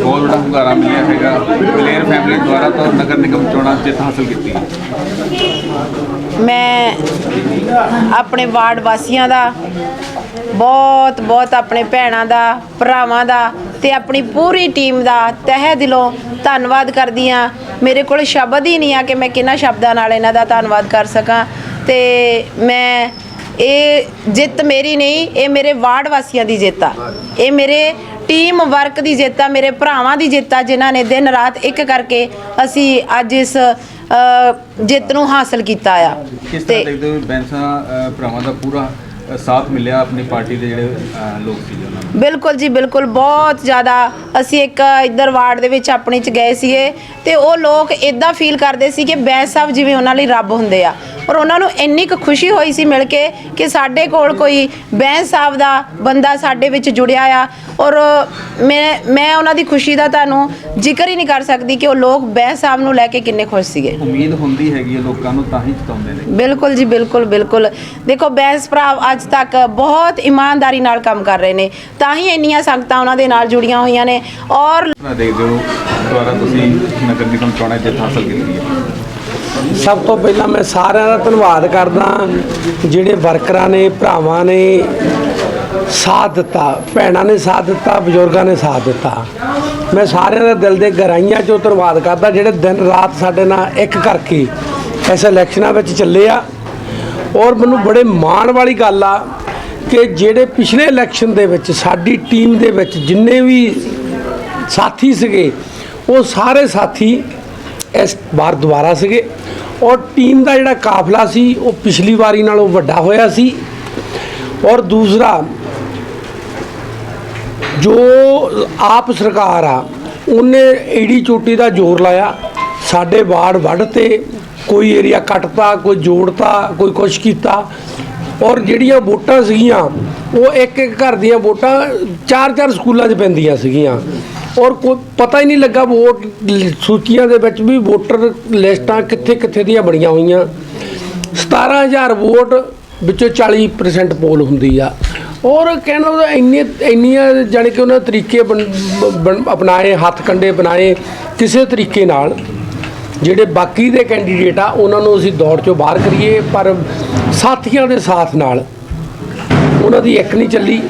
ਬਹੁਤ ਵੱਡਾ ਹੁੰਗਾਰਾ ਮਿਲਿਆ ਹੈਗਾ। ਪਲੇਅਰ ਫੈਮਿਲੀ ਦੁਆਰਾ ਤੋਂ ਨਗਰ ਨਿਗਮ ਚੋਣਾਂ ਜਿੱਤ ਹਾਸਲ ਕੀਤੀ। ਮੈਂ ਆਪਣੇ ਵਾਰਡ ਵਾਸੀਆਂ ਦਾ, ਬਹੁਤ ਬਹੁਤ ਆਪਣੇ ਭੈਣਾਂ ਦਾ, ਭਰਾਵਾਂ ਦਾ ਤੇ ਆਪਣੀ ਪੂਰੀ ਟੀਮ ਦਾ ਤਹਿ ਦਿਲੋਂ ਧੰਨਵਾਦ ਕਰਦੀ ਹਾਂ। ਮੇਰੇ ਕੋਲ ਸ਼ਬਦ ਹੀ ਨਹੀਂ ਆ ਕਿ ਮੈਂ ਕਿੰਨਾ ਸ਼ਬਦਾਂ ਨਾਲ ਇਹਨਾਂ ਦਾ ਧੰਨਵਾਦ ਕਰ ਸਕਾਂ। ਤੇ ਮੈਂ ਇਹ ਜਿੱਤ ਮੇਰੀ ਨਹੀਂ ਇਹ ਮੇਰੇ ਵਾਰਡ ਵਾਸੀਆਂ ਦੀ ਜਿੱਤ ਆ। ਇਹ ਮੇਰੇ ਟੀਮ ਵਰਕ ਦੀ ਜਿੱਤ ਆ ਮੇਰੇ ਭਰਾਵਾਂ ਦੀ ਜਿੱਤ ਆ ਜਿਨ੍ਹਾਂ ਨੇ ਦਿਨ ਰਾਤ ਇੱਕ ਕਰਕੇ ਅਸੀਂ ਅੱਜ ਇਸ ਜਿੱਤ ਨੂੰ ਹਾਸਲ ਕੀਤਾ ਆ। ਕਿਸ ਤਰ੍ਹਾਂ ਦੇਖਦੇ ਹੋ ਬੈਂਸਾ ਅ, ਭਰਾਵਾਂ ਦਾ ਪੂਰਾ ਅ, ਸਾਥ ਮਿਲਿਆ ਆਪਣੀ ਪਾਰਟੀ ਦੇ ਜਿਹੜੇ ਲੋਕ ਸੀ ਉਹਨਾਂ ਨੂੰ? ਬਿਲਕੁਲ ਜੀ ਬਿਲਕੁਲ ਬਹੁਤ ਜ਼ਿਆਦਾ ਅਸੀਂ ਇੱਕ ਇੱਧਰ ਵਾਰਡ ਦੇ ਵਿੱਚ ਆਪਣੀ ਚ ਗਏ ਸੀਗੇ ਤੇ ਉਹ ਲੋਕ ਇਦਾਂ ਫੀਲ ਕਰਦੇ ਸੀ ਕਿ ਬੈਂਸ ਸਾਹਿਬ ਜਿਵੇਂ ਉਹਨਾਂ ਲਈ ਰੱਬ ਹੁੰਦੇ ਆ। ਔਰ ਉਹਨਾਂ ਨੂੰ ਇੰਨੀ ਕੁ ਖੁਸ਼ੀ ਹੋਈ ਸੀ ਮਿਲ ਕੇ ਕਿ ਸਾਡੇ ਕੋਲ ਕੋਈ ਬੈਂਸ ਸਾਹਿਬ ਦਾ ਬੰਦਾ ਸਾਡੇ ਵਿੱਚ ਜੁੜਿਆ ਆ। ਔਰ ਮੈਂ ਮੈਂ ਉਹਨਾਂ ਦੀ ਖੁਸ਼ੀ ਦਾ ਤੁਹਾਨੂੰ ਜ਼ਿਕਰ ਹੀ ਨਹੀਂ ਕਰ ਸਕਦੀ ਕਿ ਉਹ ਲੋਕ ਬੈਂਸ ਸਾਹਿਬ ਨੂੰ ਲੈ ਕੇ ਕਿੰਨੇ ਖੁਸ਼ ਸੀਗੇ। ਉਮੀਦ ਹੁੰਦੀ ਹੈਗੀ ਹੈ ਲੋਕਾਂ ਨੂੰ ਤਾਂ ਹੀ ਜਿਤਾਉਂਦੇ ਨੇ। ਬਿਲਕੁਲ ਜੀ ਬਿਲਕੁਲ ਬਿਲਕੁਲ। ਦੇਖੋ ਬੈਂਸ ਭਰਾ ਅੱਜ ਤੱਕ ਬਹੁਤ ਇਮਾਨਦਾਰੀ ਨਾਲ ਕੰਮ ਕਰ ਰਹੇ ਨੇ। ਤਾਂ ਹੀ ਇੰਨੀਆਂ ਸੰਗਤਾਂ ਉਹਨਾਂ ਦੇ ਨਾਲ ਜੁੜੀਆਂ ਹੋਈਆਂ ਨੇ। ਔਰ ਦੇਖਦੇ ਹੋ ਦੁਆਰਾ ਤੁਸੀਂ ਨਗਰ ਨਿਗਮ ਚੋਣਾਂ ਜਿੱਤ ਹਾਸਲ ਕੀਤੀ ਹੈ? ਸਭ ਤੋਂ ਪਹਿਲਾਂ ਮੈਂ ਸਾਰਿਆਂ ਦਾ ਧੰਨਵਾਦ ਕਰਦਾ, ਜਿਹੜੇ ਵਰਕਰਾਂ ਨੇ, ਭਰਾਵਾਂ ਨੇ ਸਾਥ ਦਿੱਤਾ, ਭੈਣਾਂ ਨੇ ਸਾਥ ਦਿੱਤਾ, ਬਜ਼ੁਰਗਾਂ ਨੇ ਸਾਥ ਦਿੱਤਾ। ਮੈਂ ਸਾਰਿਆਂ ਦਾ ਦਿਲ ਦੇ ਗਹਿਰਾਈਆਂ ਚੋਂ ਧੰਨਵਾਦ ਕਰਦਾ, ਜਿਹੜੇ ਦਿਨ ਰਾਤ ਸਾਡੇ ਨਾਲ ਇੱਕ ਕਰਕੇ ਇਸ ਇਲੈਕਸ਼ਨਾਂ ਵਿੱਚ ਚੱਲੇ ਆ। ਔਰ ਮੈਨੂੰ ਬੜੇ ਮਾਣ ਵਾਲੀ ਗੱਲ ਆ ਕਿ ਜਿਹੜੇ ਪਿਛਲੇ ਇਲੈਕਸ਼ਨ ਦੇ ਵਿੱਚ ਸਾਡੀ ਟੀਮ ਦੇ ਵਿੱਚ ਜਿੰਨੇ ਵੀ ਸਾਥੀ ਸੀਗੇ ਉਹ ਸਾਰੇ ਸਾਥੀ ਇਸ ਵਾਰ ਦੁਬਾਰਾ ਸੀਗੇ ਔਰ ਟੀਮ ਦਾ ਜਿਹੜਾ ਕਾਫਲਾ ਸੀ, ਉਹ ਪਿਛਲੀ ਵਾਰੀ ਨਾਲੋਂ ਵੱਡਾ ਹੋਇਆ ਸੀ। ਔਰ ਦੂਸਰਾ, ਜੋ ਆਪ ਸਰਕਾਰ ਆ, ਉਹਨੇ ਏੜੀ ਚੋਟੀ ਦਾ ਜ਼ੋਰ ਲਾਇਆ। ਸਾਡੇ ਵਾਰਡ ਵੱਢਤੇ ਕੋਈ ਏਰੀਆ ਕੱਟਤਾ, ਕੋਈ ਜੋੜਤਾ, ਕੋਈ ਕੁਛ ਕੀਤਾ। ਔਰ ਜਿਹੜੀਆਂ ਵੋਟਾਂ ਸੀਗੀਆਂ, ਉਹ ਇੱਕ ਇੱਕ ਘਰ ਦੀਆਂ ਵੋਟਾਂ ਚਾਰ ਚਾਰ ਸਕੂਲਾਂ 'ਚ ਪੈਂਦੀਆਂ ਸੀਗੀਆਂ। ਔਰ ਕੋਈ ਪਤਾ ਹੀ ਨਹੀਂ ਲੱਗਾ ਵੋਟ ਸੂਚੀਆਂ ਦੇ ਵਿੱਚ ਵੀ ਵੋਟਰ ਲਿਸਟਾਂ ਕਿੱਥੇ ਕਿੱਥੇ ਦੀਆਂ ਬਣੀਆਂ ਹੋਈਆਂ। 17000 ਵੋਟ ਵਿੱਚੋਂ 40% ਪੋਲ ਹੁੰਦੀ ਆ। ਔਰ ਕਹਿਣਾ ਉਹਦਾ ਇੰਨੇ, ਇੰਨੀਆਂ ਜਾਣੀ ਕਿ ਉਹਨਾਂ ਤਰੀਕੇ ਬਣ- ਬਣ- ਅਪਣਾਏ, ਹੱਥ ਕੰਡੇ ਬਣਾਏ ਕਿਸੇ ਤਰੀਕੇ ਨਾਲ, ਜਿਹੜੇ ਬਾਕੀ ਦੇ ਕੈਂਡੀਡੇਟ ਆ, ਉਹਨਾਂ ਨੂੰ ਅਸੀਂ ਦੌੜ ਚੋਂ ਬਾਹਰ ਕਰੀਏ, ਪਰ ਸਾਥੀਆਂ ਦੇ ਸਾਥ ਨਾਲ ਉਹਨਾਂ ਦੀ ਇੱਕ ਨਹੀਂ ਚੱਲੀ।